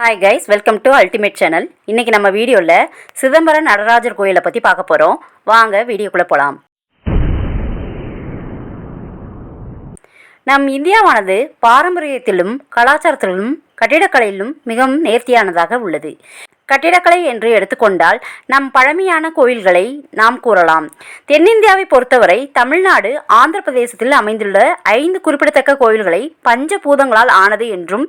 Hi guys welcome to ultimate channel இன்றைக்கி நம்ம வீடியோவில் சிதம்பரம் நடராஜர் கோயிலை பற்றி பார்க்க போகிறோம் வாங்க வீடியோக்குள்ளே போகலாம் நம் இந்தியாவானது பாரம்பரியத்திலும் கலாச்சாரத்திலும் கட்டிடக்கலையிலும் மிகவும் நேர்த்தியானதாக உள்ளது. கட்டிடக்கலை என்று எடுத்துக்கொண்டால் நம் பழமையான கோயில்களை நாம் கூறலாம். தென்னிந்தியாவை பொறுத்தவரை தமிழ்நாடு ஆந்திர பிரதேசத்தில் அமைந்துள்ள ஐந்து குறிப்பிடத்தக்க கோயில்களை பஞ்சபூதங்களால் ஆனது என்றும்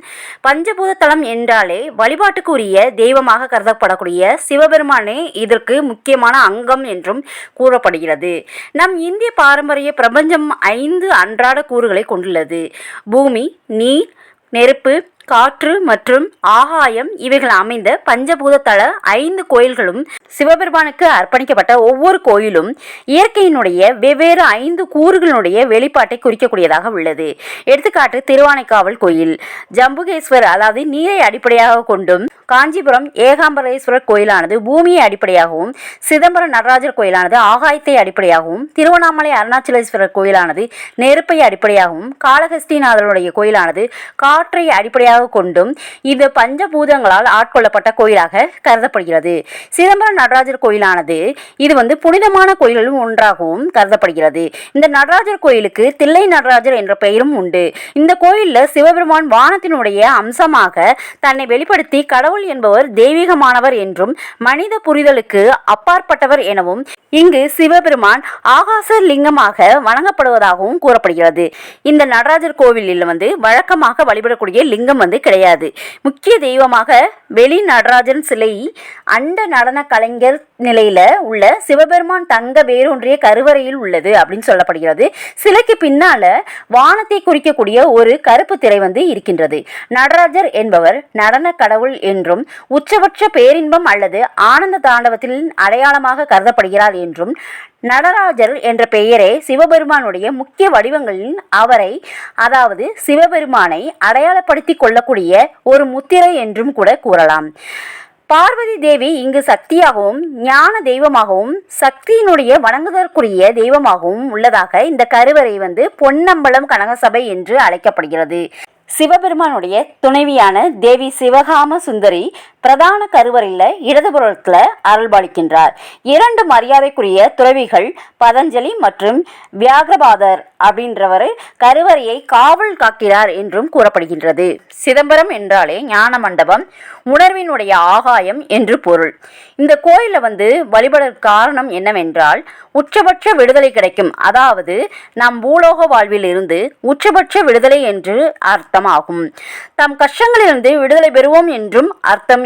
பஞ்சபூத தலம் என்றாலே வழிபாட்டுக்குரிய தெய்வமாக கருதப்படக்கூடிய சிவபெருமானே இதற்கு முக்கியமான அங்கம் என்றும் கூறப்படுகிறது. நம் இந்திய பாரம்பரிய பிரபஞ்சம் ஐந்து அன்றாட கூறுகளை கொண்டுள்ளது. பூமி நீர் நெருப்பு காற்று மற்றும் ஆகாயம் இவைகள் அமைந்த பஞ்சபூத ஐந்து கோயில்களும் சிவபெருமானுக்கு அர்ப்பணிக்கப்பட்ட ஒவ்வொரு கோயிலும் இயற்கையினுடைய வெவ்வேறு ஐந்து கூறுகளினுடைய வெளிப்பாட்டை குறிக்கக்கூடியதாக உள்ளது. எடுத்துக்காட்டு திருவானைக்காவல் கோயில். ஜம்புகேஸ்வர் அதாவது நீரை அடிப்படையாக கொண்டும் காஞ்சிபுரம் ஏகாம்பரேஸ்வரர் கோயிலானது பூமியை அடிப்படையாகவும் சிதம்பரம் நடராஜர் கோயிலானது ஆகாயத்தை அடிப்படையாகவும் திருவண்ணாமலை அருணாச்சலேஸ்வரர் கோயிலானது நெருப்பை அடிப்படையாகவும் காளஹஸ்திநாதருடைய கோயிலானது காற்றை அடிப்படையாக கொண்டும் இது பஞ்சபூதங்களால் ஆட்கொள்ளப்பட்ட கோயிலாக கருதப்படுகிறது. சிதம்பரம் நடராஜர் கோயிலானது இது வந்து புனிதமான கோயில்களும் ஒன்றாகவும் கருதப்படுகிறது. இந்த நடராஜர் கோயிலுக்கு தில்லை நடராஜர் என்ற பெயரும் உண்டு. இந்த கோயிலில் சிவபெருமான் வானத்தினுடைய அம்சமாக தன்னை வெளிப்படுத்தி கடவுள் என்பவர் தெய்வீகமானவர் என்றும் மனித புரிதலுக்கு அப்பாற்பட்டவர் எனவும் இங்கு சிவபெருமான் ஆகாச லிங்கமாக வணங்கப்படுவதாகவும் கூறப்படுகிறது. இந்த நடராஜர் கோவிலில் வந்து வழக்கமாக வழிபடக்கூடிய லிங்கம் வந்து கிடையாது. முக்கிய தெய்வமாக வெளி நடராஜன் சிலை அண்ட நடன கலைஞர் நிலையில உள்ள சிவபெருமான் தங்க வேரூன்றிய கருவறையில் உள்ளது அப்படின்னு சொல்லப்படுகிறது. சிலைக்கு பின்னால வானத்தை குறிக்கக்கூடிய ஒரு கருப்பு திரை வந்து இருக்கின்றது. நடராஜர் என்பவர் நடன கடவுள் என்றும் உச்சபட்ச பேரின்பம் அல்லது ஆனந்த தாண்டவத்தின் அடையாளமாக கருதப்படுகிறார் என்றும் நடராஜர் என்ற பெயரே சிவபெருமானுடைய முக்கிய வடிவங்களில் அவரை அதாவது சிவபெருமானை அடையாளப்படுத்தி கொள்ளக்கூடிய ஒரு முத்திரை என்றும் கூட கூறலாம். பார்வதி தேவி இங்கு சக்தியாகவும் ஞான தெய்வமாகவும் சக்தியினுடைய வணங்குதற்குரிய தெய்வமாகவும் உள்ளதாக இந்த கருவறை வந்து பொன்னம்பலம் கனகசபை என்று அழைக்கப்படுகிறது. சிவபெருமானுடைய துணைவியான தேவி சிவகாம சுந்தரி பிரதான கருவறையில் இடதுபுறத்தில் அருள்பாலிக்கின்றார். இரண்டு மரியாதைக்குரிய துறவிகள் பதஞ்சலி மற்றும் வியாகரபாதர் அப்படின்றவர் கருவறையை காவல் காக்கிறார் என்றும் கூறப்படுகின்றது. சிதம்பரம் என்றாலே ஞான மண்டபம் உணர்வினுடைய ஆகாயம் என்று பொருள். இந்த கோயிலில் வந்து வழிபட காரணம் என்னவென்றால் உச்சபட்ச விடுதலை கிடைக்கும். அதாவது நம் பூலோக வாழ்வில் இருந்து உச்சபட்ச விடுதலை என்று அர்த்தமாகும். தம் கஷ்டங்களிலிருந்து விடுதலை பெறுவோம் என்றும் அர்த்தம்